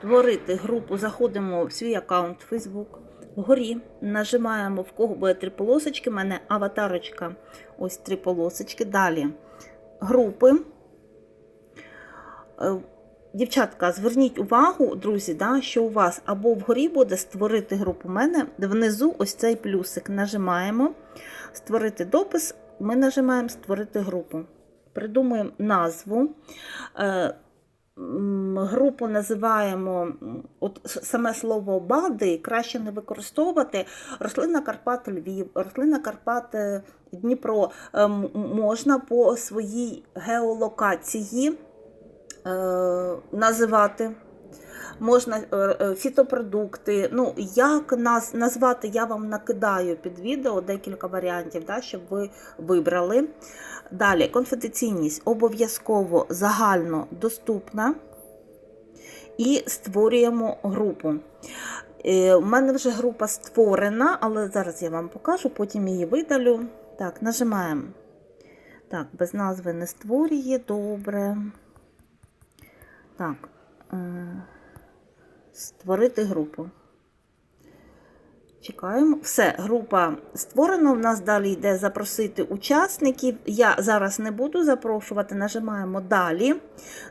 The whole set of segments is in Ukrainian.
створити групу, заходимо в свій аккаунт Facebook. Вгорі нажимаємо в кого буде три полосочки. У мене аватарочка. Ось три полосочки. Далі групи. Е, Дівчатка, зверніть увагу, друзі, да, що у вас або вгорі буде створити групу. У мене внизу ось цей плюсик. Нажимаємо створити допис. Ми нажимаємо створити групу. Придумуємо назву. Групу називаємо от саме слово бади краще не використовувати. Рослина Карпат Львів, рослина Карпат е, Дніпро Е, можна по своїй геолокації е, називати. Можна е, е, фітопродукти. Ну, як нас назвати, я вам накидаю під відео декілька варіантів, да, щоб ви вибрали. Далі, конфіденційність обов'язково загально доступна. І створюємо групу. Е, У мене вже група створена, але зараз я вам покажу, потім її видалю. Так, нажимаємо. Так, без назви не створює, добре. Так, е, створити групу. Чекаємо. Все, група створена. У нас далі йде запросити учасників. Я зараз не буду запрошувати. Нажимаємо далі.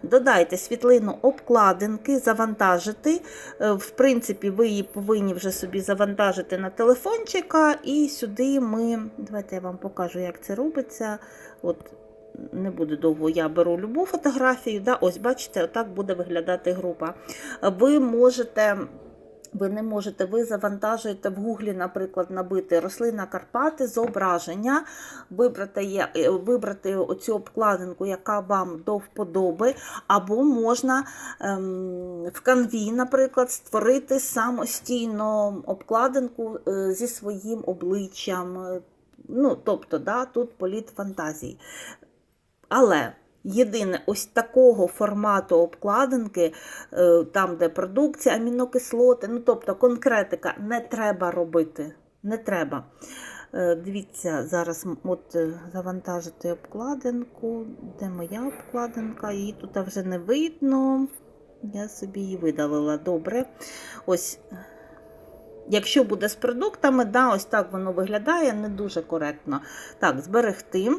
Додайте світлину обкладинки, завантажити. Е, В принципі, ви її повинні вже собі завантажити на телефончика. І сюди ми. Давайте я вам покажу, як це робиться. От не буде довго, я беру любу фотографію. Да? Ось, бачите, отак буде виглядати група. Ви можете. Ви не можете, ви завантажуєте в Гуглі, наприклад, набити рослина Карпати, зображення, вибрати, е, вибрати оцю обкладинку, яка вам до вподоби, або можна ем, в канві, наприклад, створити самостійно обкладинку е, зі своїм обличчям. Ну, тобто, да, тут політ фантазій. Але єдине, ось такого формату обкладинки, е, там, де продукція, амінокислоти, ну тобто конкретика, не треба робити. Не треба. Е, Дивіться, зараз от е, завантажити обкладинку. Де моя обкладинка? Її тут вже не видно. Я собі її видалила. Добре. Ось. Якщо буде з продуктами, да, ось так воно виглядає не дуже коректно. Так, зберегти.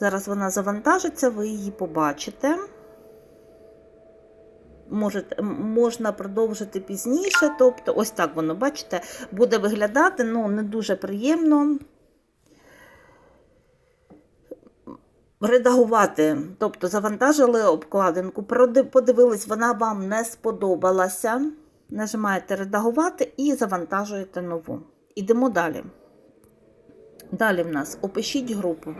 Зараз вона завантажиться, ви її побачите. Можете, можна продовжити пізніше. Тобто, ось так воно, бачите, буде виглядати, ну, не дуже приємно. Редагувати, тобто завантажили обкладинку, подивились, вона вам не сподобалася. Нажимаєте редагувати і завантажуєте нову. Ідемо далі. Далі в нас опишіть групу.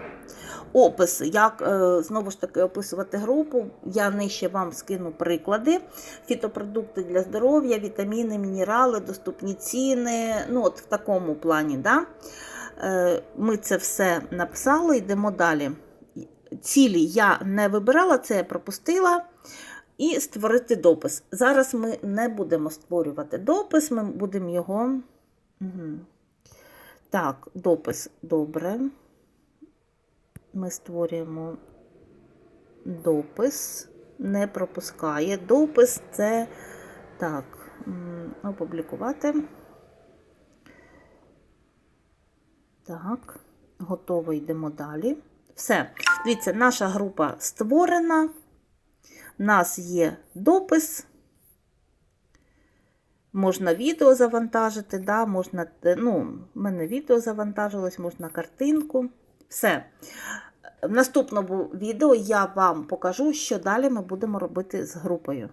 Опис, як е, знову ж таки описувати групу. Я нижче вам скину приклади. Фітопродукти для здоров'я, вітаміни, мінерали, доступні ціни. Ну, от в такому плані. Да? Е, Ми це все написали, йдемо далі. Цілі я не вибирала, це я пропустила. І створити допис. Зараз ми не будемо створювати допис, ми будемо його. Угу. Так, допис добре. Ми створюємо допис, не пропускає. Допис це так, опублікувати. Так, готово йдемо далі. Все. Дивіться, наша група створена. У нас є допис. Можна відео завантажити, да, можна, е, ну, в мене відео завантажилось, можна картинку. Все. В наступному відео я вам покажу, що далі ми будемо робити з групою.